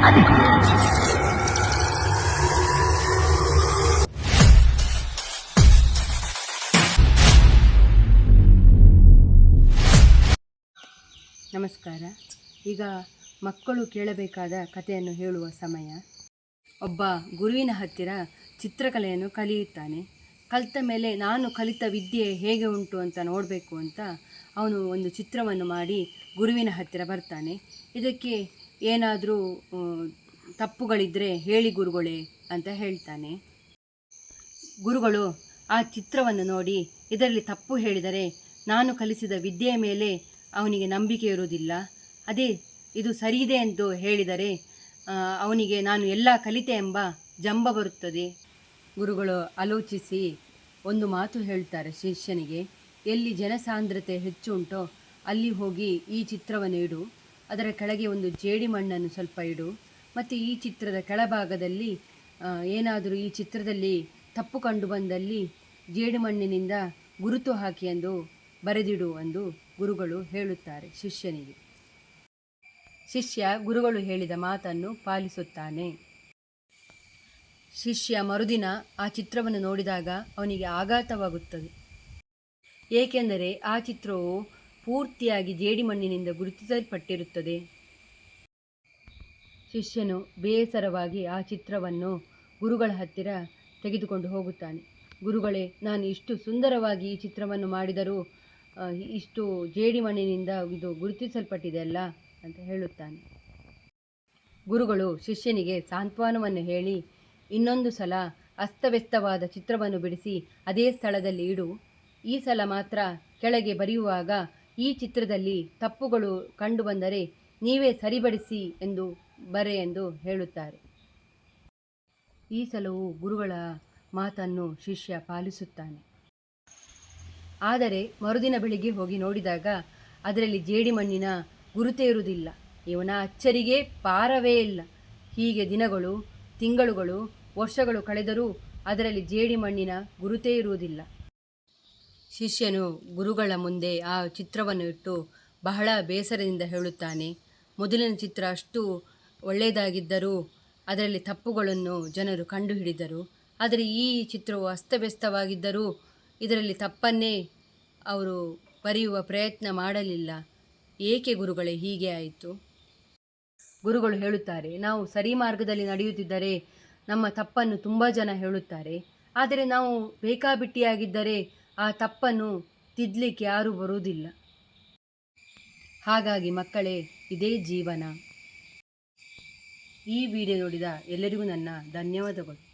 ನಮಸ್ಕಾರ. ಈಗ ಮಕ್ಕಳು ಕೇಳಬೇಕಾದ ಕಥೆಯನ್ನು ಹೇಳುವ ಸಮಯ. ಒಬ್ಬ ಗುರುವಿನ ಹತ್ತಿರ ಚಿತ್ರಕಲೆಯನ್ನು ಕಲಿಯುತ್ತಾನೆ. ಕಲಿತ ಮೇಲೆ ನಾನು ಕಲಿತ ವಿದ್ಯೆ ಹೇಗೆ ಉಂಟು ಅಂತ ನೋಡಬೇಕು ಅಂತ ಅವನು ಒಂದು ಚಿತ್ರವನ್ನು ಮಾಡಿ ಗುರುವಿನ ಹತ್ತಿರ ಬರ್ತಾನೆ. ಇದಕ್ಕೆ ಏನಾದರೂ ತಪ್ಪುಗಳಿದ್ದರೆ ಹೇಳಿ ಗುರುಗಳೇ ಅಂತ ಹೇಳ್ತಾನೆ. ಗುರುಗಳು, ಆ ಚಿತ್ರವನ್ನು ನೋಡಿ, ಇದರಲ್ಲಿ ತಪ್ಪು ಹೇಳಿದರೆ ನಾನು ಕಲಿಸಿದ ವಿದ್ಯೆಯ ಮೇಲೆ ಅವನಿಗೆ ನಂಬಿಕೆ ಇರುವುದಿಲ್ಲ. ಅದೇ, ಇದು ಸರಿಯಿದೆ ಎಂದು ಹೇಳಿದರೆ ಅವನಿಗೆ ನಾನು ಎಲ್ಲ ಕಲಿತೆ ಎಂಬ ಜಂಬ ಬರುತ್ತದೆ. ಗುರುಗಳು, ಆಲೋಚಿಸಿ ಒಂದು ಮಾತು ಹೇಳ್ತಾರೆ ಶಿಷ್ಯನಿಗೆ, ಎಲ್ಲಿ ಜನಸಾಂದ್ರತೆ ಹೆಚ್ಚು ಉಂಟೋ ಅಲ್ಲಿ ಹೋಗಿ ಈ ಚಿತ್ರವನ್ನು ಇಡು ಅದರ ಕೆಳಗೆ ಒಂದು ಜೇಡಿ ಮಣ್ಣನ್ನು ಸ್ವಲ್ಪ ಇಡು. ಮತ್ತು ಈ ಚಿತ್ರದ ಕೆಳಭಾಗದಲ್ಲಿ ಏನಾದರೂ ಈ ಚಿತ್ರದಲ್ಲಿ ತಪ್ಪು ಕಂಡು ಬಂದಲ್ಲಿ ಜೇಡಿಮಣ್ಣಿನಿಂದ ಗುರುತು ಹಾಕಿ ಎಂದು ಬರೆದಿಡು ಎಂದು ಗುರುಗಳು ಹೇಳುತ್ತಾರೆ ಶಿಷ್ಯನಿಗೆ. ಶಿಷ್ಯ ಗುರುಗಳು ಹೇಳಿದ ಮಾತನ್ನು ಪಾಲಿಸುತ್ತಾನೆ. ಶಿಷ್ಯ ಮರುದಿನ ಆ ಚಿತ್ರವನ್ನು ನೋಡಿದಾಗ ಅವನಿಗೆ ಆಘಾತವಾಗುತ್ತದೆ. ಏಕೆಂದರೆ ಆ ಚಿತ್ರವು ಪೂರ್ತಿಯಾಗಿ ಜೇಡಿಮಣ್ಣಿನಿಂದ ಗುರುತಿಸಲ್ಪಟ್ಟಿರುತ್ತದೆ. ಶಿಷ್ಯನು ಬೇಸರವಾಗಿ ಆ ಚಿತ್ರವನ್ನು ಗುರುಗಳ ಹತ್ತಿರ ತೆಗೆದುಕೊಂಡು ಹೋಗುತ್ತಾನೆ. ಗುರುಗಳೇ, ನಾನು ಇಷ್ಟು ಸುಂದರವಾಗಿ ಈ ಚಿತ್ರವನ್ನು ಮಾಡಿದರೂ ಇಷ್ಟು ಜೇಡಿಮಣ್ಣಿನಿಂದ ಇದು ಗುರುತಿಸಲ್ಪಟ್ಟಿದೆ ಅಲ್ಲ ಅಂತ ಹೇಳುತ್ತಾನೆ. ಗುರುಗಳು ಶಿಷ್ಯನಿಗೆ ಸಾಂತ್ವನವನ್ನು ಹೇಳಿ, ಇನ್ನೊಂದು ಸಲ ಅಸ್ತವ್ಯಸ್ತವಾದ ಚಿತ್ರವನ್ನು ಬಿಡಿಸಿ, ಅದೇ ಸ್ಥಳದಲ್ಲಿ ಇಡು. ಈ ಸಲ ಮಾತ್ರ ಕೆಳಗೆ ಬರೆಯುವಾಗ ಈ ಚಿತ್ರದಲ್ಲಿ ತಪ್ಪುಗಳು ಕಂಡುಬಂದರೆ ನೀವೇ ಸರಿಪಡಿಸಿ ಎಂದು ಬರೆ ಎಂದು ಹೇಳುತ್ತಾರೆ. ಈ ಸಲವೂ ಗುರುಗಳ ಮಾತನ್ನು ಶಿಷ್ಯ ಪಾಲಿಸುತ್ತಾನೆ. ಆದರೆ ಮರುದಿನ ಬೆಳಿಗ್ಗೆ ಹೋಗಿ ನೋಡಿದಾಗ ಅದರಲ್ಲಿ ಜೇಡಿಮಣ್ಣಿನ ಗುರುತೇ ಇರುವುದಿಲ್ಲ ಇವನ ಅಚ್ಚರಿಗೆ ಪಾರವೇ ಇಲ್ಲ. ಹೀಗೆ ದಿನಗಳು, ತಿಂಗಳುಗಳು, ವರ್ಷಗಳು ಕಳೆದರೂ ಅದರಲ್ಲಿ ಜೇಡಿಮಣ್ಣಿನ ಗುರುತೇ ಇರುವುದಿಲ್ಲ ಶಿಷ್ಯನು ಗುರುಗಳ ಮುಂದೆ ಆ ಚಿತ್ರವನ್ನು ಇಟ್ಟು ಬಹಳ ಬೇಸರದಿಂದ ಹೇಳುತ್ತಾನೆ. ಮೊದಲಿನ ಚಿತ್ರ ಅಷ್ಟು ಒಳ್ಳೆಯದಾಗಿದ್ದರೂ ಅದರಲ್ಲಿ ತಪ್ಪುಗಳನ್ನು ಜನರು ಕಂಡುಹಿಡಿದರು. ಆದರೆ ಈ ಚಿತ್ರವು ಅಸ್ತವ್ಯಸ್ತವಾಗಿದ್ದರೂ ಇದರಲ್ಲಿ ತಪ್ಪನ್ನೇ ಅವರು ಬರೆಯುವ ಪ್ರಯತ್ನ ಮಾಡಲಿಲ್ಲ. ಏಕೆ ಗುರುಗಳೇ, ಹೀಗೆ ಆಯಿತು? ಗುರುಗಳು ಹೇಳುತ್ತಾರೆ, ನಾವು ಸರಿ ಮಾರ್ಗದಲ್ಲಿ ನಡೆಯುತ್ತಿದ್ದರೆ ನಮ್ಮ ತಪ್ಪನ್ನು ತುಂಬ ಜನ ಹೇಳುತ್ತಾರೆ. ಆದರೆ ನಾವು ಬೇಕಾಬಿಟ್ಟಿಯಾಗಿದ್ದರೆ ಆ ತಪ್ಪನ್ನು ತಿದ್ದಲಿಕ್ಕೆ ಯಾರೂ ಬರುವುದಿಲ್ಲ. ಹಾಗಾಗಿ ಮಕ್ಕಳೇ, ಇದೇ ಜೀವನ. ಈ ವಿಡಿಯೋ ನೋಡಿದ ಎಲ್ಲರಿಗೂ ನನ್ನ ಧನ್ಯವಾದಗಳು.